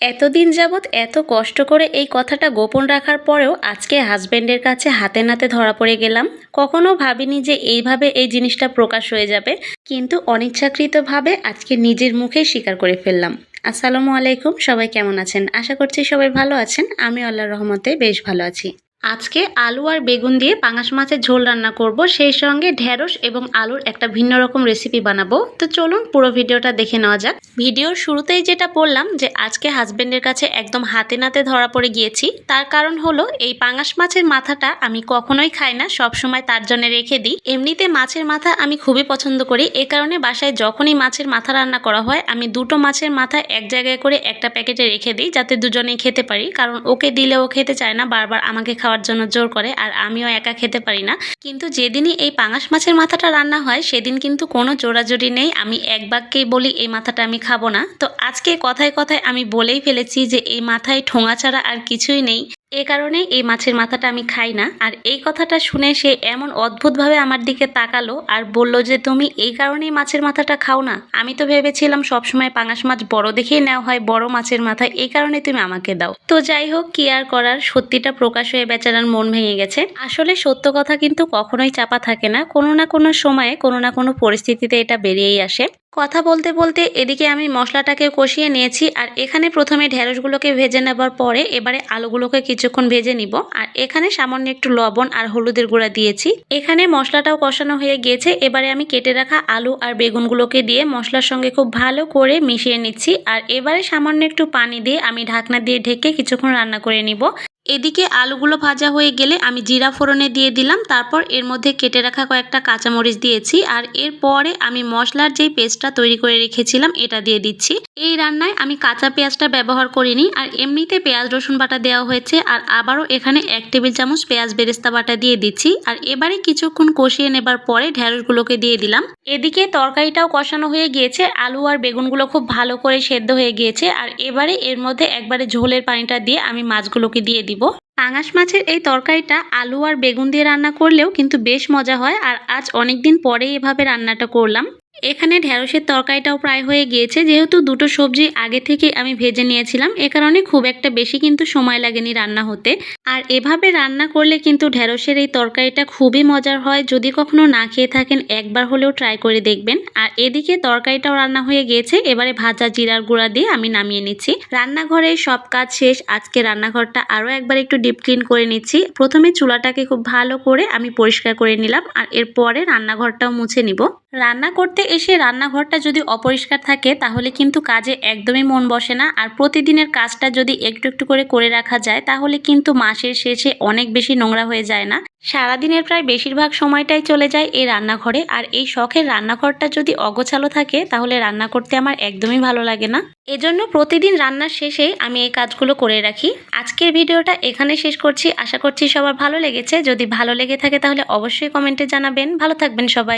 এতদিন যাবৎ এত কষ্ট করে এই কথাটা গোপন রাখার পরেও আজকে হাজব্যান্ডের কাছে হাতে নাতে ধরা পড়ে গেলাম। কখনো ভাবিনি যে এইভাবে এই জিনিসটা প্রকাশ হয়ে যাবে। কিন্তু অনিচ্ছাকৃতভাবে আজকে নিজের মুখে স্বীকার করে ফেললাম। আসসালামু আলাইকুম, সবাই কেমন আছেন? আশা করছি সবাই ভালো আছেন। আমি আল্লাহর রহমতে বেশ ভালো আছি। আজকে আলু আর বেগুন দিয়ে পাঙাশ মাছের ঝোল রান্না করব। সেই সঙ্গে ঢেঁড়স এবং আলুর একটা ভিন্ন রকম রেসিপি বানাবো। তো চলুন পুরো ভিডিওটা দেখে নেওয়া যাক। ভিডিওর শুরুতেই যেটা বললাম যে আজকে হাজবেন্ডের কাছে একদম হাতে নাতে ধরা পড়ে গিয়েছি। তার কারণ হলো এই পাঙাশ মাছের মাথাটা আমি কখনোই খাই না, সব সময় তার জন্য রেখে দিই। এমনিতে মাছের মাথা আমি খুবই পছন্দ করি। এ কারণে বাসায় যখনই মাছের মাথা রান্না করা হয়, আমি দুটো মাছের মাথা এক জায়গায় করে একটা প্যাকেটে রেখে দিই যাতে দুজনেই খেতে পারি। কারণ ওকে দিলে ও খেতে চায় না, বারবার আমাকে খাওয়ার জন্য জোর করে আর আমিও একা খেতে পারি না। কিন্তু যেদিনই এই পাঙাশ মাছের মাথাটা রান্না হয়, সেদিন কিন্তু কোনো জোড়াজোড়ি নেই। আমি এক বাক্যেই বলি, এই মাথাটা আমি খাব না। তো আজকে কথায় কথায় আমি বলেই ফেলেছি যে, এই মাথায় ঠোঙা ছাড়া আর কিছুই নেই। এ কারণেই এই মাছের মাথাটা আমি খাই না। আর এই কথাটা শুনে সে এমন অদ্ভুতভাবে আমার দিকে তাকালো আর বলল যে, তুমি এই কারণেই মাছের মাথাটা খাও না? আমি তো ভেবেছিলাম সবসময় পাঙাশ মাছ বড় দেখেই নেওয়া হয়, বড় মাছের মাথা এই কারণে তুমি আমাকে দাও। তো যাই হোক, কি আর করার, সত্যিটা প্রকাশ হয়ে বেচারার মন ভেঙে গেছে। আসলে সত্য কথা কিন্তু কখনোই চাপা থাকে না। কোনো না কোনো সময়ে কোনো না কোনো পরিস্থিতিতে এটা বেরিয়েই আসে। কথা বলতে বলতে এদিকে আমি মশলাটাকে কষিয়ে নিয়েছি আর এখানে প্রথমে ঢেঁড়সগুলোকে ভেজে নেবার পরে এবারে আলুগুলোকে কিছুক্ষণ ভেজে নিব। আর এখানে সামান্য একটু লবণ আর হলুদের গুঁড়া দিয়েছি। এখানে মশলাটাও কষানো হয়ে গিয়েছে এবারে আমি কেটে রাখা আলু আর বেগুনগুলোকে দিয়ে মশলার সঙ্গে খুব ভালো করে মিশিয়ে নিচ্ছি। আর এবারে সামান্য একটু পানি দিয়ে আমি ঢাকনা দিয়ে ঢেকে কিছুক্ষণ রান্না করে নিব। এদিকে আলুগুলো ভাজা হয়ে গেলে আমি জিরা ফোড়নে দিয়ে দিলাম, তারপর এর মধ্যে কেটে রাখা কয়েকটা কাঁচামরিচ দিয়েছি, আর এরপরে আমি মশলার যেই পেস্টটা তৈরি করে রেখেছিলাম, এটা দিয়ে দিচ্ছি। এই রান্নায় আমি কাঁচা পেঁয়াজটা ব্যবহার করিনি, আর এমনিতে পেঁয়াজ, রসুন বাটা দেওয়া হয়েছে, আর আবারও এখানে এক টেবিল চামচ পেঁয়াজ বেরেস্তা বাটা দিয়ে দিচ্ছি, আর এবারে কিছুক্ষণ কষিয়ে নেবার পরে ঢেঁড়সগুলোকে দিয়ে দিলাম। এদিকে তরকারিটাও কষানো হয়ে গিয়েছে, আলু আর বেগুনগুলো খুব ভালো করে সেদ্ধ হয়ে গিয়েছে, আর এবারে এর মধ্যে একবারে ঝোলের পানিটা দিয়ে আমি মাছগুলোকে দিয়ে দিব। পাঙাশ মাছের এই তরকারিটা আলু আর বেগুন দিয়ে রান্না করলেও কিন্তু বেশ মজা হয়। আর আজ অনেক দিন পরেই এভাবে রান্নাটা করলাম। এখানে ঢ্যাঁড়সের তরকারিটাও প্রায় হয়ে গিয়েছে। যেহেতু দুটো সবজি আগে থেকে আমি ভেজে নিয়েছিলাম, এ কারণে খুব একটা বেশি কিন্তু সময় লাগেনি রান্না হতে। আর এভাবে রান্না করলে কিন্তু ঢ্যাঁড়সের এই তরকারিটা খুবই মজার হয়। যদি কখনো না খেয়ে থাকেন, একবার হলেও ট্রাই করে দেখবেন। আর এদিকে তরকারিটাও রান্না হয়ে গিয়েছে। এবারে ভাজা জিরার গুঁড়া দিয়ে আমি নামিয়ে নিচ্ছি। রান্নাঘরে সব কাজ শেষ। আজকে রান্নাঘরটা আরও একবার একটু ডিপ ক্লিন করে নিচ্ছি। প্রথমে চুলাটাকে খুব ভালো করে আমি পরিষ্কার করে নিলাম। আর এরপরে রান্নাঘরটাও মুছে নিব। রান্না করতে এসে রান্নাঘরটা যদি অপরিষ্কার থাকে, তাহলে কিন্তু কাজে একদমই মন বসে না। আর প্রতিদিনের কাজটা যদি একটু একটু করে করে রাখা যায়, তাহলে কিন্তু মাসের শেষে অনেক বেশি নোংরা হয়ে যায় না। সারাদিনের প্রায় বেশিরভাগ সময়টাই চলে যায় এই রান্নাঘরে। আর এই শখের রান্নাঘরটা যদি অগোছালো থাকে, তাহলে রান্না করতে আমার একদমই ভালো লাগে না। এজন্য প্রতিদিন রান্নার শেষে আমি এই কাজগুলো করে রাখি। আজকের ভিডিওটা এখানে শেষ করছি। আশা করছি সবার ভালো লেগেছে। যদি ভালো লেগে থাকে, তাহলে অবশ্যই কমেন্টে জানাবেন। ভালো থাকবেন সবাই।